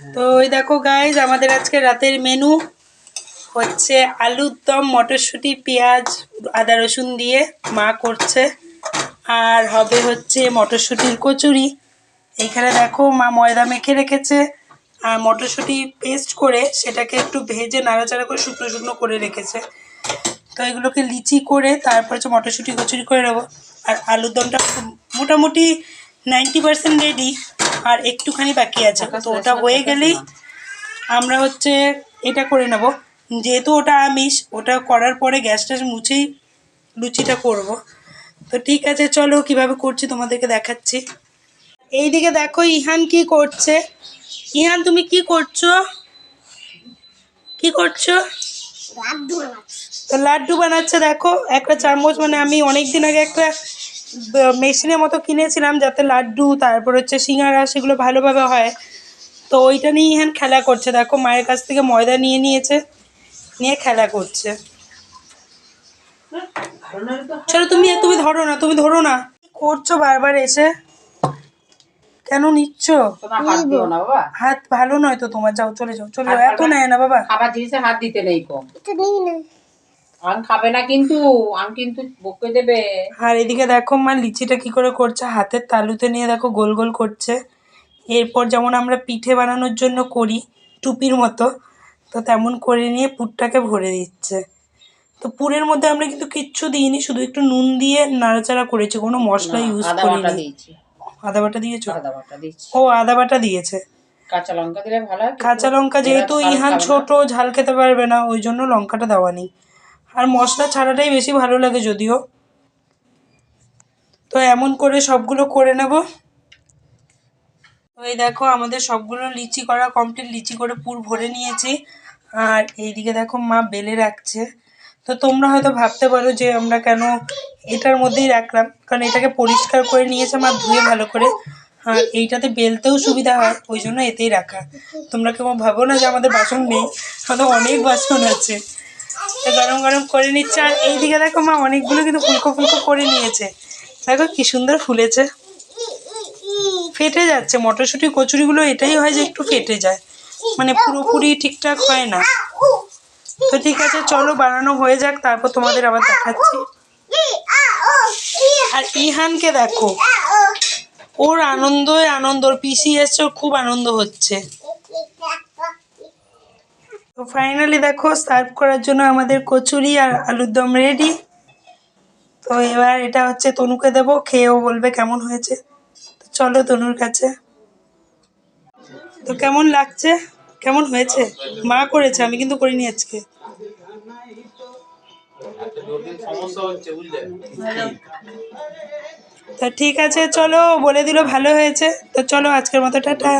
তো ওই দেখো গাইজ আমাদের আজকে রাতের মেনু হচ্ছে আলুর দম, মটরশুঁটি, পেঁয়াজ, আদা রসুন দিয়ে মা করছে। আর হবে হচ্ছে মটরশুঁটির কচুরি। এইখানে দেখো, মা ময়দা মেখে রেখেছে। আর মটরশুঁটি পেস্ট করে সেটাকে একটু ভেজে নাড়াচাড়া করে শুকনো শুকনো করে রেখেছে। তো এগুলোকে লিচি করে তারপর হচ্ছে মটরশুঁটি কচুরি করে নেব। আর আলুর দমটা মোটামুটি নাইনটি পার্সেন্ট রেডি আর একটুখানি বাকি আছে। তো ওটা হয়ে গেলেই আমরা হচ্ছে এটা করে নেব। যেহেতু ওটা আমিষ ওটা করার পরে গ্যাস ট্যাস মুছেই লুচিটা করব। তো ঠিক আছে চলো কীভাবে করছি তোমাদেরকে দেখাচ্ছি। এইদিকে দেখো ইহান কি করছে। ইহান তুমি কি করছ? কি করছ? তো লাড্ডু বানাচ্ছে দেখো। একটা চামচ মানে আমি অনেক দিন আগে একটা মেশিনের মতো কিনেছিলাম যাতে লাড্ডু তারপর হচ্ছে সিঙ্গারা সেগুলো ভালোভাবে হয়। তো ওইটা নিয়ে ইহান খেলা করছে। দেখো মায়ের কাছ থেকে ময়দা নিয়ে নিয়েছে নিয়ে খেলা করছে। চলো তুমি তুমি ধরো না তুমি ধরো না। করছ বারবার এসে? কেন নিচ্ছ? হাত না হাত ভালো নয় তো তোমার। যাও চলে যাও চলে যাও। এত নেয় না বাবা। খাবার জিনিসে হাত দিতে নেই কম। আম খাবে না কিন্তু আম কিন্তু বকে দেবে। আর এদিকে দেখো মা লিচিটা কি করে করছে হাতের তালুতে নিয়ে দেখো গোল গোল করছে। এরপর যেমন আমরা পিঠে বানানোর জন্য করি টুপির মতো তো তেমন করে নিয়ে পুরটাকে ভরে দিচ্ছে। তো পুরের মধ্যে আমরা কিন্তু কিচ্ছু দিইনি শুধু একটু নুন দিয়ে নাড়াচাড়া করেছি কোনো মশলা ইউজ করিনি। আদা বাটা দিয়েছ? আদা বাটা দিয়েছি। ও আদা বাটা দিয়েছে। কাঁচা লঙ্কা দিলে ভালো কাঁচা লঙ্কা যেহেতু ইহান ছোট ঝাল খেতে পারবে না ওই জন্য লঙ্কাটা দেওয়া নেই। আর মশলা ছাড়াটাই বেশি ভালো লাগে যদিও। তো এমন করে সবগুলো করে নেব। তো এই দেখো, আমাদের সবগুলো লিচি করা কমপ্লিট লিচি করে পুর ভরে নিয়েছি। আর এইদিকে দেখো, মা বেলে রাখছে। তো তোমরা হয়তো ভাবতে পারো যে আমরা কেন এটার মধ্যেই রাখলাম। কারণ এটাকে পরিষ্কার করে নিয়েছে মা ধুয়ে ভালো করে। আর এইটাতে বেলতেও সুবিধা হয়, ওই জন্য এতেই রাখা। তোমরা কেমন ভাবো না যে আমাদের বাসন নেই, আমাদের অনেক বাসন আছে। গরম গরম করে নিচ্ছে, আর এইদিকে দেখো মা, অনেকগুলো কিন্তু ফুলকো ফুলকো করে নিয়েছে। দেখো কি সুন্দর ফুলেছে। ফেটে যাচ্ছে, মটরশুঁটি, কচুরিগুলো, এটাই হয় যে একটু ফেটে যায়। মানে পুরোপুরি ঠিকঠাক হয় না। তো ঠিক আছে, চলো বানানো হয়ে যাক, তারপর তোমাদের আবার দেখাচ্ছি। আর ইহানকে দেখো। ওর আনন্দই আনন্দ পিসি এসছে, ওর খুব আনন্দ হচ্ছে। তো ফাইনালি দেখো সার্ভ করার জন্য আমাদের কচুরি আর আলুর দম রেডি তো এবার এটা হচ্ছে তনুকে দেবো, খেয়েও বলবে কেমন হয়েছে। তো চলো তনুর কাছে। তো কেমন লাগছে? কেমন হয়েছে? মা করেছে, আমি কিন্তু করিনি আজকে। তা ঠিক আছে, চলো, বলে দিল ভালো হয়েছে। তো চলো আজকের মতো, টাটা।